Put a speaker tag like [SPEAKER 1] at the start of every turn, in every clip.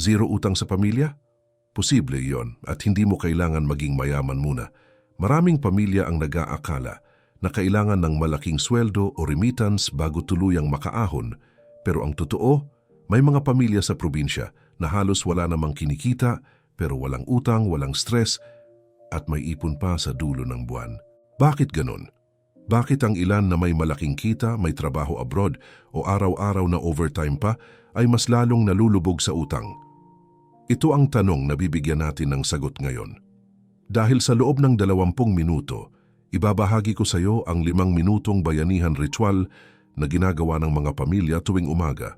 [SPEAKER 1] Zero utang sa pamilya? Posible yon at hindi mo kailangan maging mayaman muna. Maraming pamilya ang nag-aakala na kailangan ng malaking sweldo o remittance bago tuluyang makaahon. Pero ang totoo, may mga pamilya sa probinsya na halos wala namang kinikita pero walang utang, walang stress at may ipon pa sa dulo ng buwan. Bakit ganon? Bakit ang ilan na may malaking kita, may trabaho abroad o araw-araw na overtime pa ay mas lalong nalulubog sa utang? Ito ang tanong na bibigyan natin ng sagot ngayon. Dahil sa loob ng dalawampung minuto, ibabahagi ko sa iyo ang limang minutong bayanihan ritual na ginagawa ng mga pamilya tuwing umaga.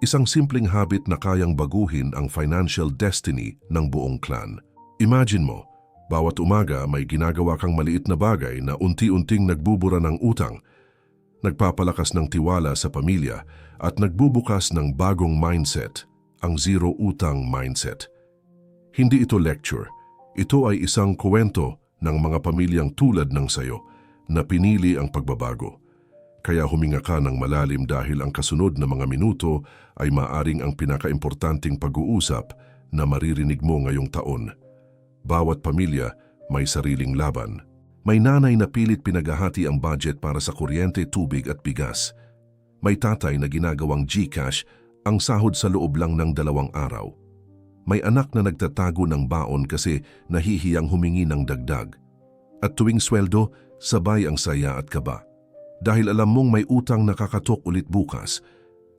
[SPEAKER 1] Isang simpleng habit na kayang baguhin ang financial destiny ng buong clan. Imagine mo, bawat umaga may ginagawa kang maliit na bagay na unti-unting nagbubura ng utang, nagpapalakas ng tiwala sa pamilya at nagbubukas ng bagong mindset, ang zero utang mindset. Hindi ito lecture, ito ay isang kwento ng mga pamilyang tulad ng sayo na pinili ang pagbabago. Kaya huminga ka ng malalim dahil ang kasunod na mga minuto ay maaring ang pinakaimportanting pag-uusap na maririnig mo ngayong taon. Bawat pamilya may sariling laban. May nanay na pilit pinaghahati ang budget para sa kuryente, tubig at bigas. May tatay na ginagawang Gcash ang sahod sa loob lang ng dalawang araw. May anak na nagtatago ng baon kasi nahihiyang humingi ng dagdag. At tuwing sweldo, sabay ang saya at kaba. Dahil alam mong may utang nakakatok ulit bukas,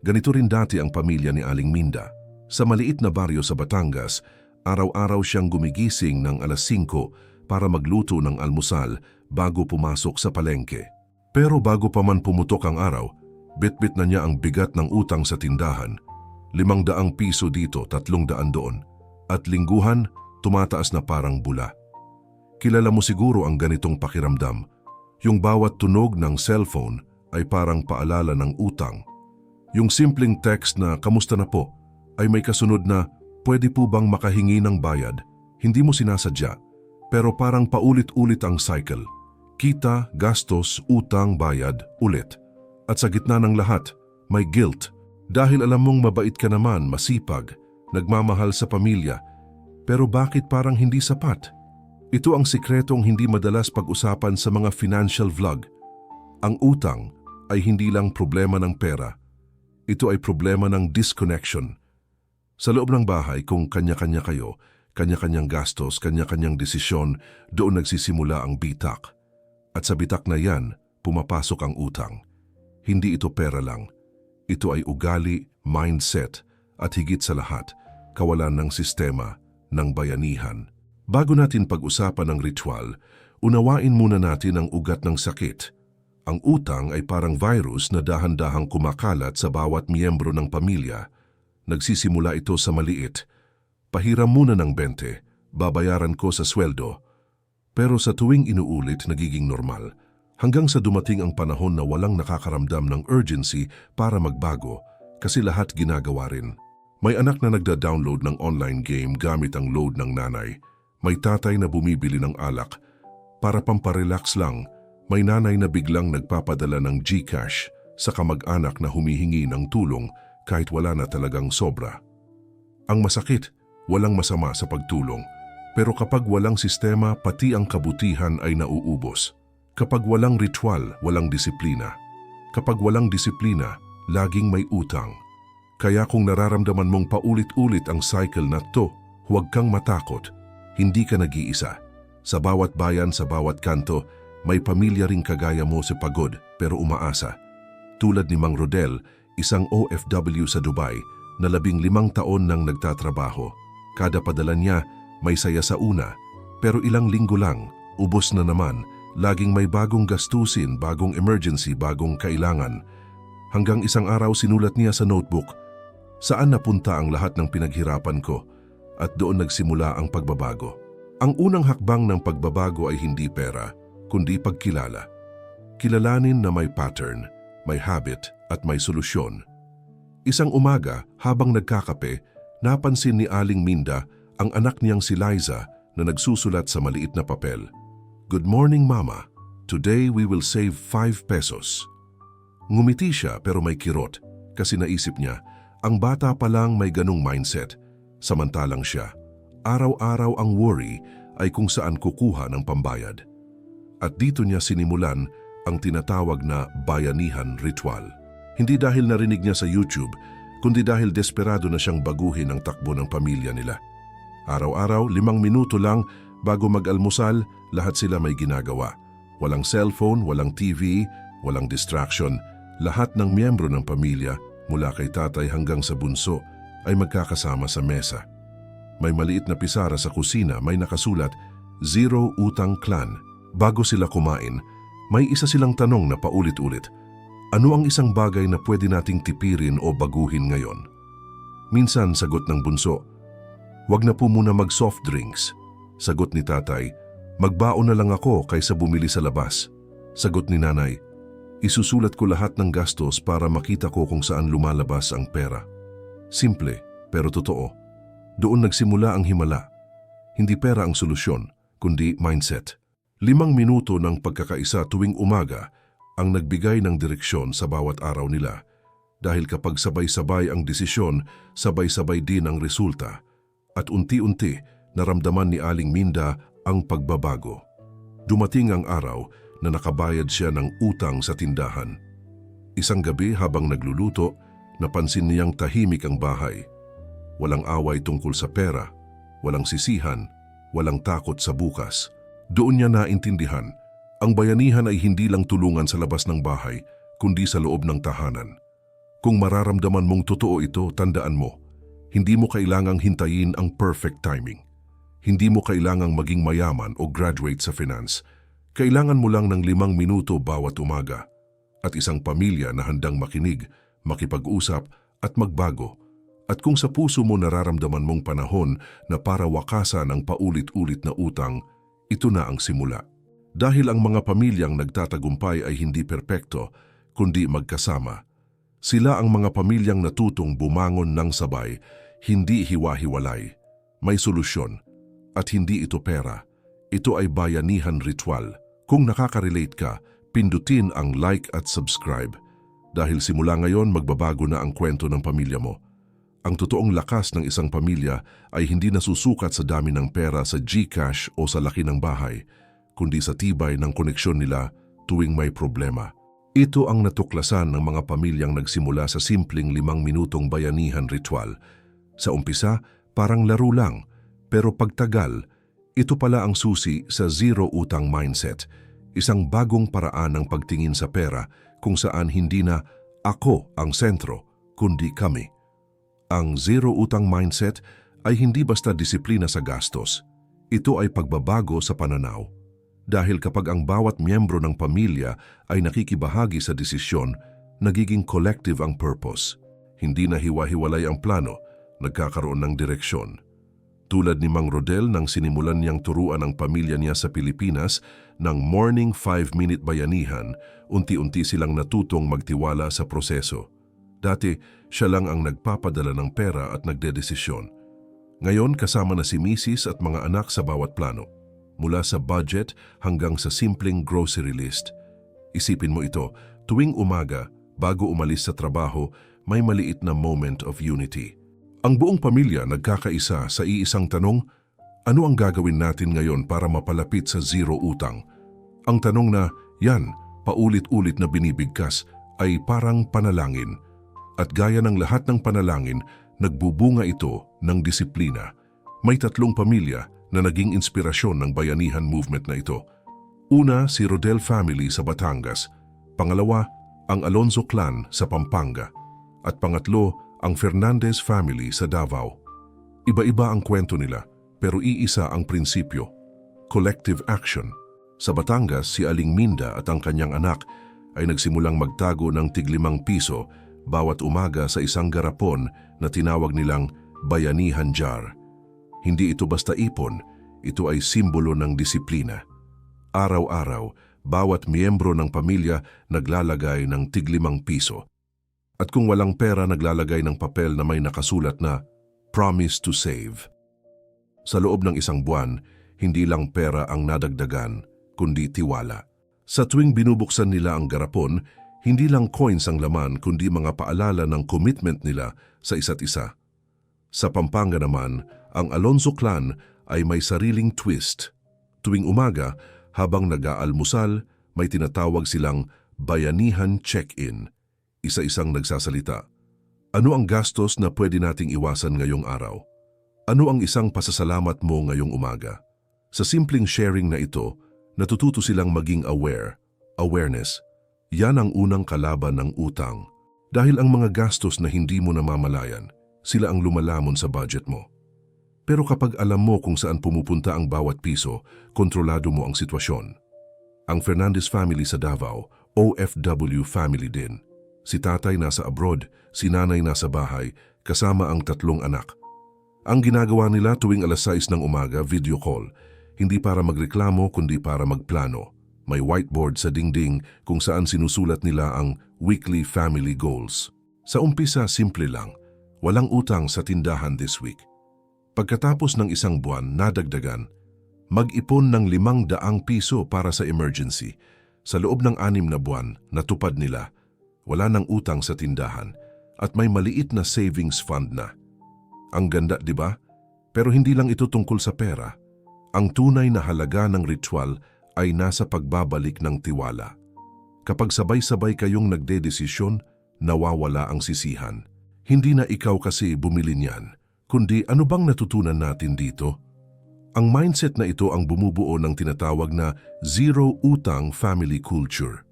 [SPEAKER 1] ganito rin dati ang pamilya ni Aling Minda. Sa maliit na baryo sa Batangas, araw-araw siyang gumigising ng alas 5 para magluto ng almusal bago pumasok sa palengke. Pero bago pa man pumutok ang araw, bitbit na niya ang bigat ng utang sa tindahan. Limang daang piso dito, tatlong daan doon. At lingguhan, tumataas na parang bula. Kilala mo siguro ang ganitong pakiramdam. Yung bawat tunog ng cellphone ay parang paalala ng utang. Yung simpleng text na kamusta na po ay may kasunod na pwede po bang makahingi ng bayad. Hindi mo sinasadya, pero parang paulit-ulit ang cycle. Kita, gastos, utang, bayad, ulit. At sa gitna ng lahat, may guilt. Dahil alam mong mabait ka naman, masipag, nagmamahal sa pamilya. Pero bakit parang hindi sapat? Ito ang sikretong hindi madalas pag-usapan sa mga financial vlog. Ang utang ay hindi lang problema ng pera. Ito ay problema ng disconnection. Sa loob ng bahay, kung kanya-kanya kayo, kanya-kanyang gastos, kanya-kanyang desisyon, doon nagsisimula ang bitak. At sa bitak na yan, pumapasok ang utang. Hindi ito pera lang. Ito ay ugali, mindset, at higit sa lahat, kawalan ng sistema, ng bayanihan. Bago natin pag-usapan ang ritual, unawain muna natin ang ugat ng sakit. Ang utang ay parang virus na dahan-dahang kumakalat sa bawat miyembro ng pamilya. Nagsisimula ito sa maliit. Pahiram muna ng 20, babayaran ko sa sweldo. Pero sa tuwing inuulit, nagiging normal. Hanggang sa dumating ang panahon na walang nakakaramdam ng urgency para magbago kasi lahat ginagawa rin. May anak na nagda-download ng online game gamit ang load ng nanay. May tatay na bumibili ng alak. Para pamparelax lang, may nanay na biglang nagpapadala ng Gcash sa kamag-anak na humihingi ng tulong kahit wala na talagang sobra. Ang masakit, walang masama sa pagtulong. Pero kapag walang sistema, pati ang kabutihan ay nauubos. Kapag walang ritual, walang disiplina. Kapag walang disiplina, laging may utang. Kaya kung nararamdaman mong paulit-ulit ang cycle na to, huwag kang matakot hindi ka nag-iisa. Sa bawat bayan, sa bawat kanto, may pamilya ring kagaya mo sa pagod pero umaasa. Tulad ni Mang Rodel, isang OFW sa Dubai na labing limang taon nang nagtatrabaho. Kada padala niya, may saya sa una. Pero ilang linggo lang, ubos na naman, laging may bagong gastusin, bagong emergency, bagong kailangan. Hanggang isang araw sinulat niya sa notebook, saan napunta ang lahat ng pinaghirapan ko? at doon nagsimula ang pagbabago. Ang unang hakbang ng pagbabago ay hindi pera, kundi pagkilala. Kilalanin na may pattern, may habit at may solusyon. Isang umaga, habang nagkakape, napansin ni Aling Minda ang anak niyang si Liza na nagsusulat sa maliit na papel. Good morning, Mama. Today we will save 5 pesos. Ngumiti siya pero may kirot kasi naisip niya, ang bata pa lang may ganong mindset Samantalang siya, araw-araw ang worry ay kung saan kukuha ng pambayad. At dito niya sinimulan ang tinatawag na bayanihan ritual. Hindi dahil narinig niya sa YouTube, kundi dahil desperado na siyang baguhin ang takbo ng pamilya nila. Araw-araw, limang minuto lang bago mag-almusal, lahat sila may ginagawa. Walang cellphone, walang TV, walang distraction. Lahat ng miyembro ng pamilya, mula kay tatay hanggang sa bunso, ay magkakasama sa mesa. May maliit na pisara sa kusina, may nakasulat, Zero Utang Clan. Bago sila kumain, may isa silang tanong na paulit-ulit. Ano ang isang bagay na pwede nating tipirin o baguhin ngayon? Minsan, sagot ng bunso, Huwag na po muna mag-soft drinks. Sagot ni tatay, Magbaon na lang ako kaysa bumili sa labas. Sagot ni nanay, Isusulat ko lahat ng gastos para makita ko kung saan lumalabas ang pera. Simple, pero totoo. Doon nagsimula ang himala. Hindi pera ang solusyon, kundi mindset. Limang minuto ng pagkakaisa tuwing umaga ang nagbigay ng direksyon sa bawat araw nila. Dahil kapag sabay-sabay ang desisyon, sabay-sabay din ang resulta. At unti-unti, naramdaman ni Aling Minda ang pagbabago. Dumating ang araw na nakabayad siya ng utang sa tindahan. Isang gabi habang nagluluto, napansin niyang tahimik ang bahay. Walang away tungkol sa pera, walang sisihan, walang takot sa bukas. Doon niya naintindihan, ang bayanihan ay hindi lang tulungan sa labas ng bahay, kundi sa loob ng tahanan. Kung mararamdaman mong totoo ito, tandaan mo, hindi mo kailangang hintayin ang perfect timing. Hindi mo kailangang maging mayaman o graduate sa finance. Kailangan mo lang ng limang minuto bawat umaga at isang pamilya na handang makinig, makipag-usap at magbago. At kung sa puso mo nararamdaman mong panahon na para wakasan ang paulit-ulit na utang, ito na ang simula. Dahil ang mga pamilyang nagtatagumpay ay hindi perpekto, kundi magkasama. Sila ang mga pamilyang natutong bumangon ng sabay, hindi hiwa-hiwalay. May solusyon. At hindi ito pera. Ito ay bayanihan ritual. Kung nakaka-relate ka, pindutin ang like at subscribe. Dahil simula ngayon magbabago na ang kwento ng pamilya mo. Ang totoong lakas ng isang pamilya ay hindi nasusukat sa dami ng pera sa GCash o sa laki ng bahay, kundi sa tibay ng koneksyon nila tuwing may problema. Ito ang natuklasan ng mga pamilyang nagsimula sa simpleng limang minutong bayanihan ritual. Sa umpisa, parang laro lang, pero pagtagal, ito pala ang susi sa zero utang mindset, isang bagong paraan ng pagtingin sa pera kung saan hindi na ako ang sentro, kundi kami. Ang zero utang mindset ay hindi basta disiplina sa gastos. Ito ay pagbabago sa pananaw. Dahil kapag ang bawat miyembro ng pamilya ay nakikibahagi sa desisyon, nagiging collective ang purpose. Hindi na hiwa-hiwalay ang plano, nagkakaroon ng direksyon. Tulad ni Mang Rodel nang sinimulan niyang turuan ang pamilya niya sa Pilipinas ng morning 5-minute bayanihan, unti-unti silang natutong magtiwala sa proseso. Dati, siya lang ang nagpapadala ng pera at nagdedesisyon. Ngayon, kasama na si Mrs. at mga anak sa bawat plano. Mula sa budget hanggang sa simpleng grocery list. Isipin mo ito, tuwing umaga, bago umalis sa trabaho, may maliit na moment of unity. Ang buong pamilya nagkakaisa sa iisang tanong, ano ang gagawin natin ngayon para mapalapit sa zero utang? Ang tanong na, yan, paulit-ulit na binibigkas, ay parang panalangin. At gaya ng lahat ng panalangin, nagbubunga ito ng disiplina. May tatlong pamilya na naging inspirasyon ng bayanihan movement na ito. Una, si Rodel family sa Batangas. Pangalawa, ang Alonzo clan sa Pampanga. At pangatlo, ang Fernandez family sa Davao. Iba-iba ang kwento nila, pero iisa ang prinsipyo. Collective action. Sa Batangas, si Aling Minda at ang kanyang anak ay nagsimulang magtago ng tiglimang piso bawat umaga sa isang garapon na tinawag nilang Bayanihan Jar. Hindi ito basta ipon, ito ay simbolo ng disiplina. Araw-araw, bawat miyembro ng pamilya naglalagay ng tiglimang piso. At kung walang pera, naglalagay ng papel na may nakasulat na Promise to Save. Sa loob ng isang buwan, hindi lang pera ang nadagdagan, kundi tiwala. Sa tuwing binubuksan nila ang garapon, hindi lang coins ang laman kundi mga paalala ng commitment nila sa isa't isa. Sa Pampanga naman, ang Alonso clan ay may sariling twist. Tuwing umaga, habang nag-aalmusal, may tinatawag silang bayanihan check-in. Isa-isang nagsasalita. Ano ang gastos na pwede nating iwasan ngayong araw? Ano ang isang pasasalamat mo ngayong umaga? Sa simpleng sharing na ito, natututo silang maging aware, awareness. Yan ang unang kalaban ng utang. Dahil ang mga gastos na hindi mo namamalayan, sila ang lumalamon sa budget mo. Pero kapag alam mo kung saan pumupunta ang bawat piso, kontrolado mo ang sitwasyon. Ang Fernandez family sa Davao, OFW family din. Si tatay nasa abroad, si nanay nasa bahay, kasama ang tatlong anak. Ang ginagawa nila tuwing alas 6 ng umaga, video call, hindi para magreklamo kundi para magplano. May whiteboard sa dingding kung saan sinusulat nila ang weekly family goals. Sa umpisa, simple lang. Walang utang sa tindahan this week. Pagkatapos ng isang buwan, nadagdagan, mag-ipon ng limang daang piso para sa emergency. Sa loob ng anim na buwan, natupad nila. Wala nang utang sa tindahan at may maliit na savings fund na. Ang ganda, di ba? Pero hindi lang ito tungkol sa pera. Ang tunay na halaga ng ritual ay nasa pagbabalik ng tiwala. Kapag sabay-sabay kayong nagdedesisyon, nawawala ang sisihan. Hindi na ikaw kasi bumili niyan, kundi ano bang natutunan natin dito? Ang mindset na ito ang bumubuo ng tinatawag na zero utang family culture.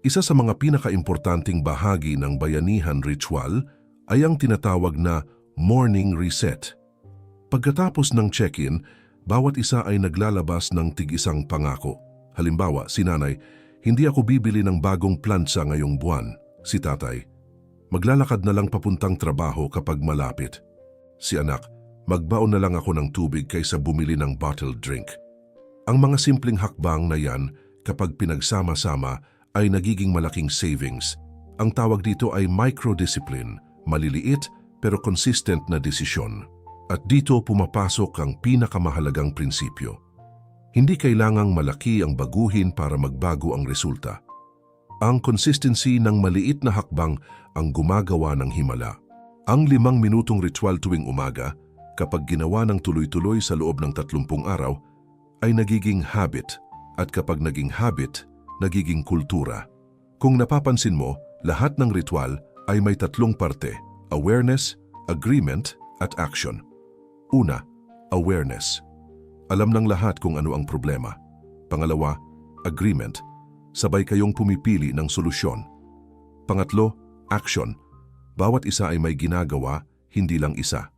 [SPEAKER 1] Isa sa mga pinakaimportanting bahagi ng bayanihan ritual ay ang tinatawag na morning reset. Pagkatapos ng check-in, bawat isa ay naglalabas ng tig-isang pangako. Halimbawa, si nanay, hindi ako bibili ng bagong plansa ngayong buwan. Si tatay, maglalakad na lang papuntang trabaho kapag malapit. Si anak, magbaon na lang ako ng tubig kaysa bumili ng bottled drink. Ang mga simpleng hakbang na yan, kapag pinagsama-sama, ay nagiging malaking savings. Ang tawag dito ay microdiscipline, maliliit pero consistent na desisyon. At dito pumapasok ang pinakamahalagang prinsipyo. Hindi kailangang malaki ang baguhin para magbago ang resulta. Ang consistency ng maliit na hakbang ang gumagawa ng himala. Ang limang minutong ritual tuwing umaga, kapag ginawa ng tuloy-tuloy sa loob ng 30 araw, ay nagiging habit at kapag naging habit, nagiging kultura. Kung napapansin mo, lahat ng ritual ay may tatlong parte, awareness, agreement, at action. Una, awareness. Alam ng lahat kung ano ang problema. Pangalawa, agreement. Sabay kayong pumipili ng solusyon. Pangatlo, action. Bawat isa ay may ginagawa, hindi lang isa.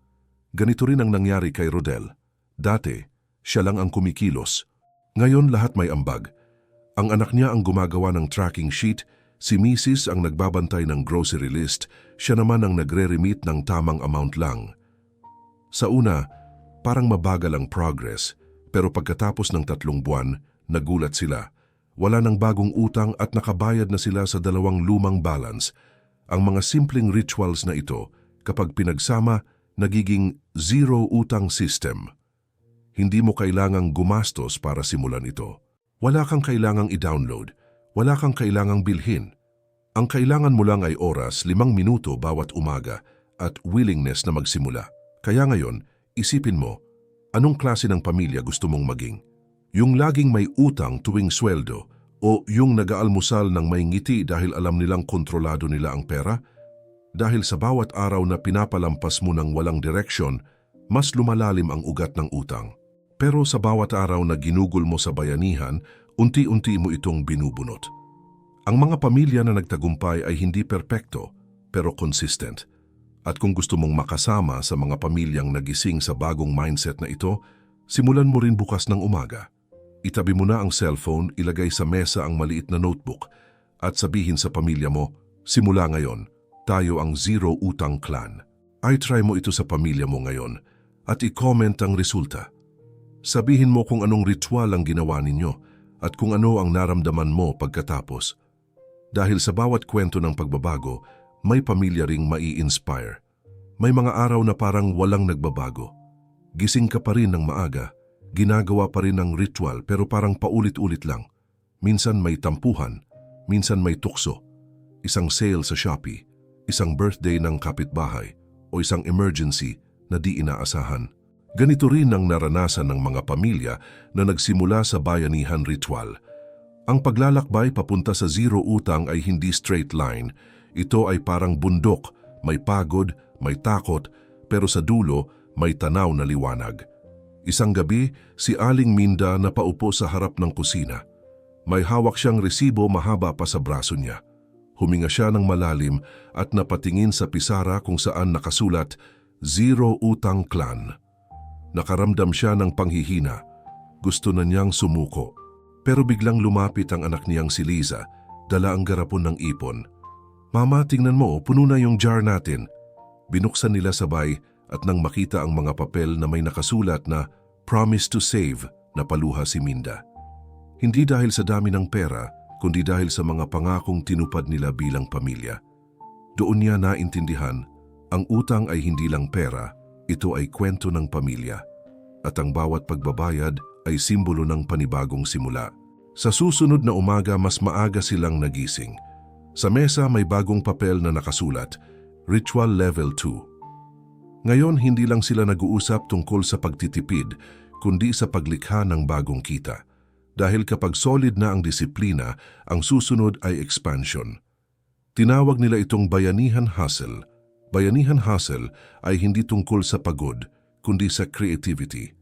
[SPEAKER 1] Ganito rin ang nangyari kay Rodel. Dati, siya lang ang kumikilos. Ngayon lahat may ambag. Ang anak niya ang gumagawa ng tracking sheet, si Mrs. ang nagbabantay ng grocery list, siya naman ang nagre-remit ng tamang amount lang. Sa una, parang mabagal ang progress, pero pagkatapos ng tatlong buwan, nagulat sila. Wala nang bagong utang at nakabayad na sila sa dalawang lumang balance. Ang mga simpleng rituals na ito, kapag pinagsama, nagiging zero utang system. Hindi mo kailangang gumastos para simulan ito. Wala kang kailangang i-download. Wala kang kailangang bilhin. Ang kailangan mo lang ay oras, limang minuto bawat umaga at willingness na magsimula. Kaya ngayon, isipin mo, anong klase ng pamilya gusto mong maging? Yung laging may utang tuwing sweldo o yung nag-aalmusal ng may ngiti dahil alam nilang kontrolado nila ang pera? Dahil sa bawat araw na pinapalampas mo ng walang direksyon, mas lumalalim ang ugat ng utang. Pero sa bawat araw na ginugol mo sa bayanihan, unti-unti mo itong binubunot. Ang mga pamilya na nagtagumpay ay hindi perpekto, pero consistent. At kung gusto mong makasama sa mga pamilyang nagising sa bagong mindset na ito, simulan mo rin bukas ng umaga. Itabi mo na ang cellphone, ilagay sa mesa ang maliit na notebook at sabihin sa pamilya mo, simula ngayon, tayo ang Zero Utang Clan. I try mo ito sa pamilya mo ngayon at i-comment ang resulta. Sabihin mo kung anong ritual ang ginawa ninyo at kung ano ang naramdaman mo pagkatapos. Dahil sa bawat kwento ng pagbabago, may pamilya ring mai-inspire. May mga araw na parang walang nagbabago. Gising ka pa rin ng maaga, ginagawa pa rin ang ritual pero parang paulit-ulit lang. Minsan may tampuhan, minsan may tukso, isang sale sa Shopee, isang birthday ng kapitbahay, o isang emergency na di inaasahan. Ganito rin ang naranasan ng mga pamilya na nagsimula sa bayanihan ritual. Ang paglalakbay papunta sa zero utang ay hindi straight line. Ito ay parang bundok, may pagod, may takot, pero sa dulo may tanaw na liwanag. Isang gabi, si Aling Minda napaupo sa harap ng kusina. May hawak siyang resibo mahaba pa sa braso niya. Huminga siya ng malalim at napatingin sa pisara kung saan nakasulat, Zero Utang Clan. Nakaramdam siya ng panghihina. Gusto na niyang sumuko. Pero biglang lumapit ang anak niyang si Liza, dala ang garapon ng ipon. Mama, tingnan mo, puno na yung jar natin. Binuksan nila sabay at nang makita ang mga papel na may nakasulat na Promise to Save, napaluha si Minda. Hindi dahil sa dami ng pera, kundi dahil sa mga pangakong tinupad nila bilang pamilya. Doon niya naintindihan, ang utang ay hindi lang pera, ito ay kwento ng pamilya. At ang bawat pagbabayad ay simbolo ng panibagong simula. Sa susunod na umaga mas maaga silang nagising. Sa mesa may bagong papel na nakasulat, Ritual Level 2. Ngayon hindi lang sila nag-uusap tungkol sa pagtitipid, kundi sa paglikha ng bagong kita. Dahil kapag solid na ang disiplina, ang susunod ay expansion. Tinawag nila itong bayanihan hustle. Bayanihan hustle ay hindi tungkol sa pagod, kundi sa creativity.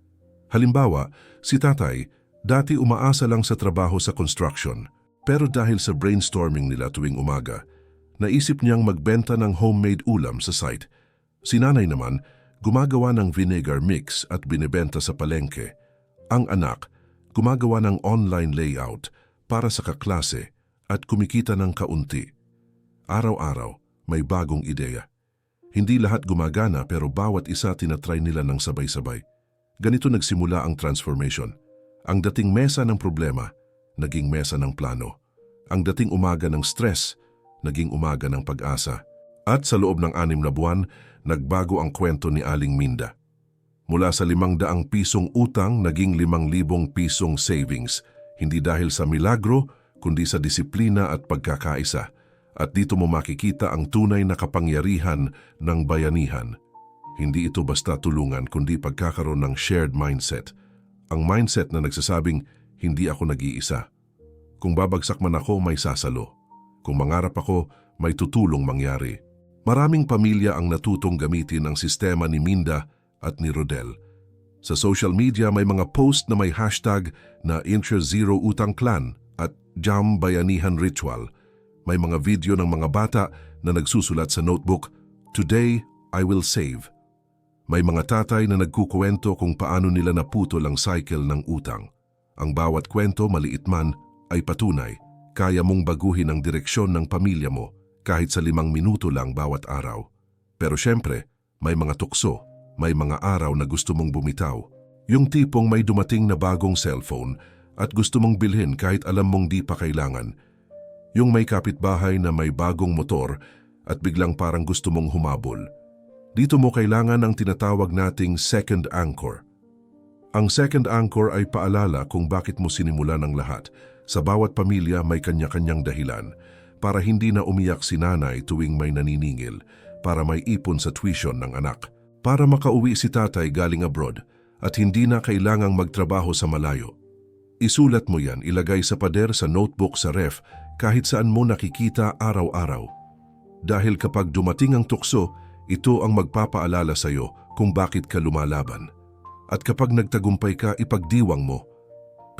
[SPEAKER 1] Halimbawa, si tatay, dati umaasa lang sa trabaho sa construction, pero dahil sa brainstorming nila tuwing umaga, naisip niyang magbenta ng homemade ulam sa site Si nanay naman, gumagawa ng vinegar mix at binibenta sa palengke. Ang anak, gumagawa ng online layout para sa kaklase at kumikita ng kaunti. Araw-araw, may bagong ideya. Hindi lahat gumagana pero bawat isa tinatry nila ng sabay-sabay. Ganito nagsimula ang transformation. Ang dating mesa ng problema, naging mesa ng plano. Ang dating umaga ng stress, naging umaga ng pag-asa. At sa loob ng anim na buwan, nagbago ang kwento ni Aling Minda. Mula sa limang daang pisong utang, naging limang libong pisong savings, hindi dahil sa milagro, kundi sa disiplina at pagkakaisa. At dito mo makikita ang tunay na kapangyarihan ng bayanihan. Hindi ito basta tulungan, kundi pagkakaroon ng shared mindset. Ang mindset na nagsasabing, hindi ako nag-iisa. Kung babagsak man ako, may sasalo. Kung mangarap ako, may tutulong mangyari. Maraming pamilya ang natutong gamitin ang sistema ni Minda at ni Rodel. Sa social media may mga post na may hashtag na Intra-Zero Utang Clan at Jam Bayanihan Ritual. May mga video ng mga bata na nagsusulat sa notebook, Today, I will save. May mga tatay na nagkukwento kung paano nila naputol ang cycle ng utang. Ang bawat kwento, maliit man, ay patunay. Kaya mong baguhin ang direksyon ng pamilya mo kahit sa limang minuto lang bawat araw. Pero syempre, may mga tukso, may mga araw na gusto mong bumitaw. Yung tipong may dumating na bagong cellphone at gusto mong bilhin kahit alam mong di pa kailangan. Yung may kapitbahay na may bagong motor at biglang parang gusto mong humabol. Dito mo kailangan ang tinatawag nating second anchor. Ang second anchor ay paalala kung bakit mo sinimulan ang lahat. Sa bawat pamilya may kanya-kanyang dahilan para hindi na umiyak si nanay tuwing may naniningil, para may ipon sa tuition ng anak, para makauwi si tatay galing abroad at hindi na kailangang magtrabaho sa malayo. Isulat mo yan, ilagay sa pader sa notebook sa ref kahit saan mo nakikita araw-araw. Dahil kapag dumating ang tukso, ito ang magpapaalala sa iyo kung bakit ka lumalaban. At kapag nagtagumpay ka, ipagdiwang mo.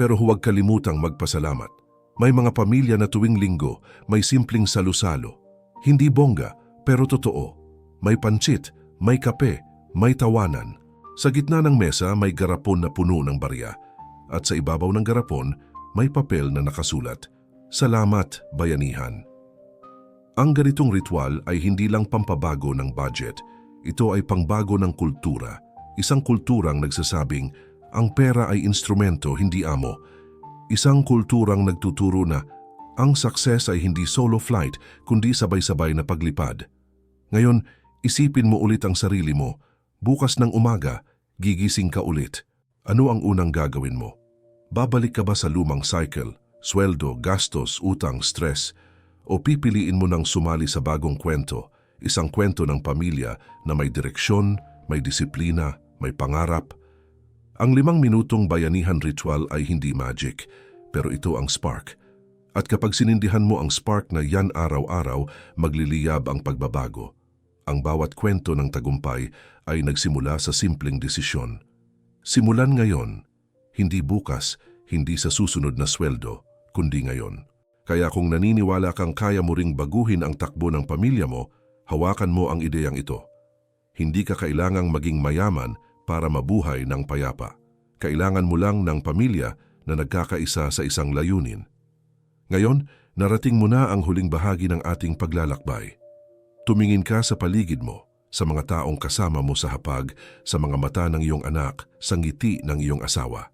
[SPEAKER 1] Pero huwag kalimutang magpasalamat. May mga pamilya na tuwing linggo may simpleng salusalo. Hindi bongga, pero totoo. May pansit, may kape, may tawanan. Sa gitna ng mesa may garapon na puno ng barya. At sa ibabaw ng garapon may papel na nakasulat, Salamat, Bayanihan. Ang ganitong ritual ay hindi lang pampabago ng budget. Ito ay pangbago ng kultura. Isang kulturang nagsasabing, ang pera ay instrumento, hindi amo Isang kulturang nagtuturo na ang success ay hindi solo flight kundi sabay-sabay na paglipad. Ngayon, isipin mo ulit ang sarili mo. Bukas ng umaga, gigising ka ulit. Ano ang unang gagawin mo? Babalik ka ba sa lumang cycle, sweldo, gastos, utang, stress? O pipiliin mo nang sumali sa bagong kwento, isang kwento ng pamilya na may direksyon, may disiplina, may pangarap. Ang limang minutong bayanihan ritual ay hindi magic, pero ito ang spark. At kapag sinindihan mo ang spark na yan araw-araw, magliliyab ang pagbabago. Ang bawat kwento ng tagumpay ay nagsimula sa simpleng desisyon. Simulan ngayon, hindi bukas, hindi sa susunod na sweldo, kundi ngayon. Kaya kung naniniwala kang kaya mo ring baguhin ang takbo ng pamilya mo, hawakan mo ang ideyang ito. Hindi ka kailangang maging mayaman para mabuhay ng payapa. Kailangan mo lang ng pamilya na nagkakaisa sa isang layunin. Ngayon, narating mo na ang huling bahagi ng ating paglalakbay. Tumingin ka sa paligid mo, sa mga taong kasama mo sa hapag, sa mga mata ng iyong anak, sa ngiti ng iyong asawa.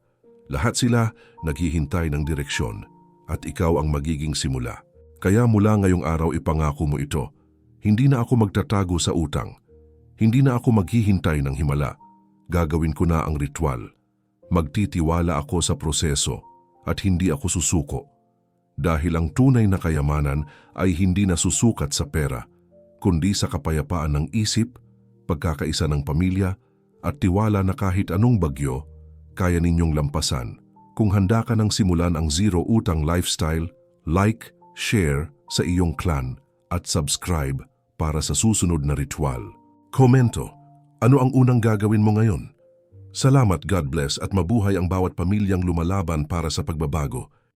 [SPEAKER 1] Lahat sila naghihintay ng direksyon at ikaw ang magiging simula. Kaya mula ngayong araw ipangako mo ito, hindi na ako magtatago sa utang. Hindi na ako maghihintay ng himala. Gagawin ko na ang ritual. Magtitiwala ako sa proseso at hindi ako susuko. Dahil ang tunay na kayamanan ay hindi nasusukat sa pera, kundi sa kapayapaan ng isip, pagkakaisa ng pamilya, at tiwala na kahit anong bagyo, kaya ninyong lampasan. Kung handa ka ng simulan ang zero utang lifestyle, like, share sa iyong clan at subscribe para sa susunod na ritual. Komento, ano ang unang gagawin mo ngayon? Salamat God bless at mabuhay ang bawat pamilyang lumalaban para sa pagbabago.